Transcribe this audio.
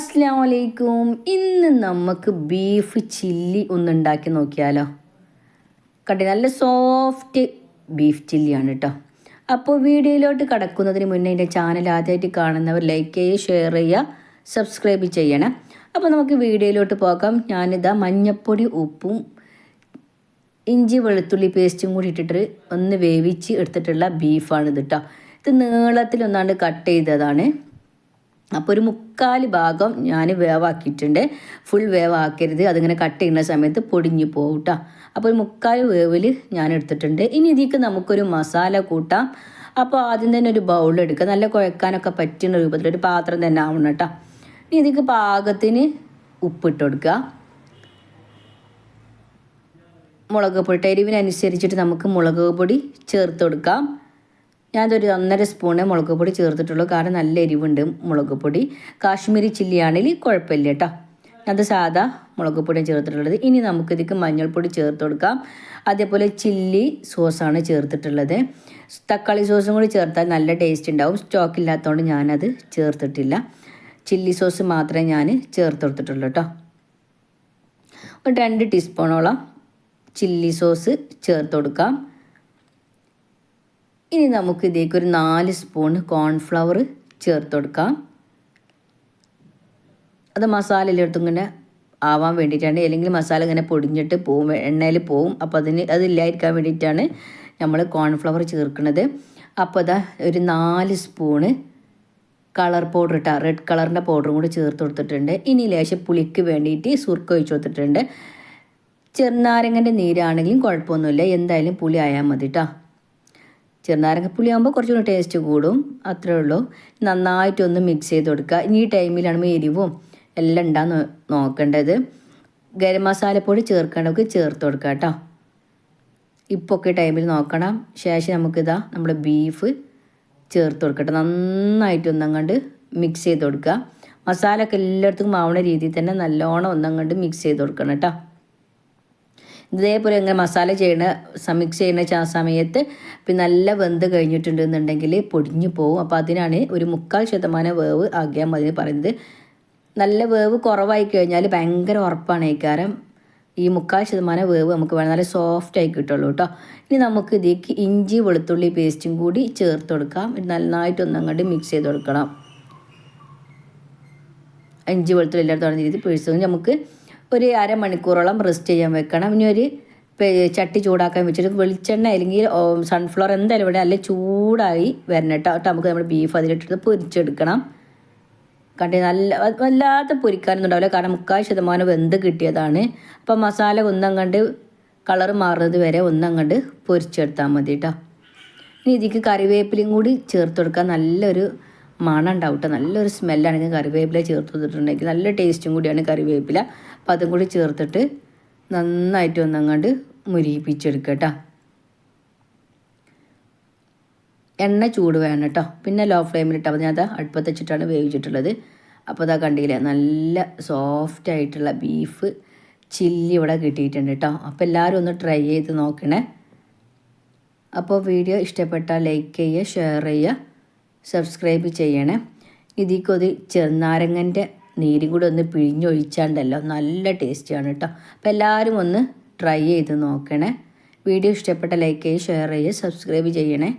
അസ്സാം വലൈക്കും ഇന്ന് നമുക്ക് ബീഫ് ചില്ലി ഒന്ന് ഉണ്ടാക്കി നോക്കിയാലോ. കണ്ടി നല്ല സോഫ്റ്റ് ബീഫ് ചില്ലിയാണ് കേട്ടോ അപ്പോൾ വീഡിയോയിലോട്ട് കടക്കുന്നതിന് മുന്നേ എന്റെ ചാനൽ ആദ്യമായിട്ട് കാണുന്നവർ ലൈക്ക് ചെയ്യുക ഷെയർ ചെയ്യുക സബ്സ്ക്രൈബ് ചെയ്യണം. അപ്പോൾ നമുക്ക് വീഡിയോയിലോട്ട് പോകാം. ഞാനിതാ മഞ്ഞപ്പൊടി ഉപ്പും ഇഞ്ചി വെളുത്തുള്ളി പേസ്റ്റും കൂടി ഇട്ടിട്ട് ഒന്ന് വേവിച്ച് എടുത്തിട്ടുള്ള ബീഫാണിത് കേട്ടോ ഇത് നീളത്തിലൊന്നാണ്ട് കട്ട് ചെയ്തതാണ്. അപ്പോൾ ഒരു മുക്കാൽ ഭാഗം ഞാൻ വേവാക്കിയിട്ടുണ്ട്. ഫുൾ വേവാക്കരുത്. അതിങ്ങനെ കട്ട് ചെയ്യുന്ന സമയത്ത് പൊടിഞ്ഞു പോകും കേട്ടോ അപ്പോൾ ഒരു മുക്കാൽ വേവിൽ ഞാൻ എടുത്തിട്ടുണ്ട്. ഇനി ഇതിക്ക് നമുക്കൊരു മസാല കൂട്ടാം. അപ്പോൾ ആദ്യം തന്നെ ഒരു ബൗൾ എടുക്കുക. നല്ല കുഴക്കാനൊക്കെ പറ്റുന്ന രൂപത്തിൽ ഒരു പാത്രം തന്നെ ആവണം കേട്ടോ ഇനി ഇതിക്ക് പാകത്തിന് ഉപ്പിട്ട് കൊടുക്കുക. മുളക് പൊടി എരിവിനനുസരിച്ചിട്ട് നമുക്ക് മുളക് പൊടി ചേർത്ത് കൊടുക്കാം. ഞാനതൊരു ഒന്നര സ്പൂണ് മുളക് പൊടി ചേർത്തിട്ടുള്ളൂ. കാരണം നല്ല എരിവുണ്ട് മുളക് പൊടി. കാശ്മീരി ചില്ലിയാണെങ്കിൽ കുഴപ്പമില്ല കേട്ടോ. അത് സാധാ മുളക് പൊടിയാണ് ചേർത്തിട്ടുള്ളത്. ഇനി നമുക്കിതിക്ക് മഞ്ഞൾപ്പൊടി ചേർത്ത് കൊടുക്കാം. അതേപോലെ ചില്ലി സോസാണ് ചേർത്തിട്ടുള്ളത്. തക്കാളി സോസും കൂടി ചേർത്താൽ നല്ല ടേസ്റ്റ് ഉണ്ടാവും. സ്റ്റോക്ക് ഇല്ലാത്തതുകൊണ്ട് ഞാനത് ചേർത്തിട്ടില്ല. ചില്ലി സോസ് മാത്രമേ ഞാൻ ചേർത്ത് കൊടുത്തിട്ടുള്ളൂ കേട്ടോ. ഒരു രണ്ട് ടീസ്പൂണോളം ചില്ലി സോസ് ചേർത്ത് കൊടുക്കാം. ഇനി നമുക്ക് ഇതിലേക്ക് ഒരു നാല് സ്പൂൺ കോൺഫ്ലവർ ചേർത്ത് കൊടുക്കാം. അത് മസാലയിലെടുത്ത് ഇങ്ങനെ ആവാൻ വേണ്ടിയിട്ടാണ്. അല്ലെങ്കിൽ മസാല ഇങ്ങനെ പൊടിഞ്ഞിട്ട് പോവും എണ്ണയിൽ പോവും. അപ്പോൾ അതിന് അതില്ലായിരിക്കാൻ വേണ്ടിയിട്ടാണ് നമ്മൾ കോൺഫ്ലവർ ചേർക്കുന്നത്. അപ്പോൾ അതാ ഒരു നാല് സ്പൂണ് കളർ പൗഡർ ഇട്ട റെഡ് കളറിന്റെ പൗഡറും കൂടി ചേർത്ത് കൊടുത്തിട്ടുണ്ട്. ഇനി ലേശം പുളിക്ക് വേണ്ടിയിട്ട് സുർക്ക ഒഴിച്ച് കൊടുത്തിട്ടുണ്ട്. ചെറുനാരങ്ങന്റെ നീരാണെങ്കിലും കുഴപ്പമൊന്നുമില്ല. എന്തായാലും പുളി ആയാൽ മതി കേട്ടോ ചെറുനാരങ്ങപ്പുളി ആകുമ്പോൾ കുറച്ചുകൂടി ടേസ്റ്റ് കൂടും. അത്രേ ഉള്ളൂ. നന്നായിട്ടൊന്ന് മിക്സ് ചെയ്ത് കൊടുക്കുക. ഇനി ഈ ടൈമിലാണ് എരിവും എല്ലാം ഉണ്ടാന്ന് നോക്കേണ്ടത്. ഗരം മസാലപ്പൊടി ചേർക്കേണ്ടവർക്ക് ചേർത്ത് കൊടുക്കുക കേട്ടോ. ഇപ്പോൾ ഒക്കെ ടൈമിൽ നോക്കണം. ശേഷം നമുക്കിതാ നമ്മുടെ ബീഫ് ചേർത്ത് കൊടുക്കട്ടെ നന്നായിട്ട് ഒന്നങ്ങണ്ട് മിക്സ് ചെയ്ത് കൊടുക്കുക. മസാല ഒക്കെ എല്ലായിടത്തും ആവുന്ന രീതിയിൽ തന്നെ നല്ലോണം ഒന്നങ്ങണ്ട് മിക്സ് ചെയ്ത് കൊടുക്കണം കേട്ടോ. ഇതേപോലെ ഇങ്ങനെ മസാല ചെയ്യണ മിക്സ് ചെയ്യുന്ന സമയത്ത് പിന്നെ നല്ല വെന്ത് കഴിഞ്ഞിട്ടുണ്ടെന്നുണ്ടെങ്കിൽ പൊടിഞ്ഞു പോകും അപ്പോൾ അതിനാണ് ഒരു മുക്കാൽ ശതമാനം വേവ് ആക്കിയാൽ മതി പറയുന്നത്. നല്ല വേവ് കുറവായി കഴിഞ്ഞാൽ ഭയങ്കര ഉറപ്പാണ് ഇക്കാരം ഈ മുക്കാൽ ശതമാനം വേവ് നമുക്ക് വേണം. നല്ല സോഫ്റ്റ് ആയി കിട്ടുള്ളൂ കേട്ടോ ഇനി നമുക്ക് ഇതിലേക്ക് ഇഞ്ചി വെളുത്തുള്ളി പേസ്റ്റും കൂടി ചേർത്ത് കൊടുക്കാം. നന്നായിട്ട് ഒന്നങ്ങോട്ട് മിക്സ് ചെയ്ത് കൊടുക്കണം. ഇഞ്ചി വെളുത്തുള്ളി എല്ലായിടത്തും രീതിയിൽ പേഴ്സും നമുക്ക് ഒരു അരമണിക്കൂറോളം റെസ്റ്റ് ചെയ്യാൻ വെക്കണം. ഇനി ഒരു ചട്ടി ചൂടാക്കാൻ വെച്ചിട്ട് വെളിച്ചെണ്ണ അല്ലെങ്കിൽ സൺഫ്ലവർ എന്തായാലും ഇവിടെ അല്ലെങ്കിൽ ചൂടായി വരണം കേട്ടോ. നമുക്ക് നമ്മുടെ ബീഫ് അതിലിട്ടിട്ട് പൊരിച്ചെടുക്കണം. കണ്ടി നല്ല വല്ലാത്ത പൊരിക്കാനൊന്നും ഉണ്ടാവില്ല. കാരണം മുക്കാൽ ശതമാനം വെന്ത് കിട്ടിയതാണ്. അപ്പം മസാല ഒന്നും കണ്ട് കളർ മാറുന്നത് വരെ ഒന്നും കണ്ട് പൊരിച്ചെടുത്താൽ മതി കേട്ടോ. ഇനി ഇതിക്ക് കറിവേപ്പിലയും കൂടി ചേർത്ത് കൊടുക്കാൻ നല്ലൊരു മണം ഉണ്ടാവും നല്ലൊരു സ്മെല്ലാണെങ്കിൽ കറിവേപ്പില ചേർത്ത് കൊടുത്തിട്ടുണ്ടെങ്കിൽ നല്ല ടേസ്റ്റും കൂടിയാണ് കറിവേപ്പില. അപ്പോൾ അതും കൂടി ചേർത്തിട്ട് നന്നായിട്ട് ഒന്നങ്ങാണ്ട് മുരിപ്പിച്ചെടുക്കുക കേട്ടോ എണ്ണ ചൂട് വേണം കേട്ടോ പിന്നെ ലോ ഫ്ലെയിമിലിട്ട് അപ്പോൾ ഞാൻ അത് അടുപ്പത്ത് വെച്ചിട്ടാണ് വേവിച്ചിട്ടുള്ളത്. അപ്പോൾ അതാ കണ്ടില്ലേ നല്ല സോഫ്റ്റ് ആയിട്ടുള്ള ബീഫ് ചില്ലി ഇവിടെ കിട്ടിയിട്ടുണ്ട് കേട്ടോ അപ്പോൾ എല്ലാവരും ഒന്ന് ട്രൈ ചെയ്ത് നോക്കണേ. അപ്പോൾ വീഡിയോ ഇഷ്ടപ്പെട്ടാൽ ലൈക്ക് ചെയ്യുക ഷെയർ ചെയ്യുക. സബ്സ്ക്രൈബ് ചെയ്യണേ. ഇതിക്കൊത് ചെറുനാരങ്ങന്റെ നീരും കൂടെ ഒന്ന് പിഴിഞ്ഞൊഴിച്ചാണ്ടല്ലോ. നല്ല ടേസ്റ്റിയാണ് കേട്ടോ അപ്പോൾ എല്ലാവരും ഒന്ന് ട്രൈ ചെയ്ത് നോക്കണേ. വീഡിയോ ഇഷ്ടപ്പെട്ട ലൈക്ക് ചെയ്യുക ഷെയർ ചെയ്യുക സബ്സ്ക്രൈബ് ചെയ്യണേ.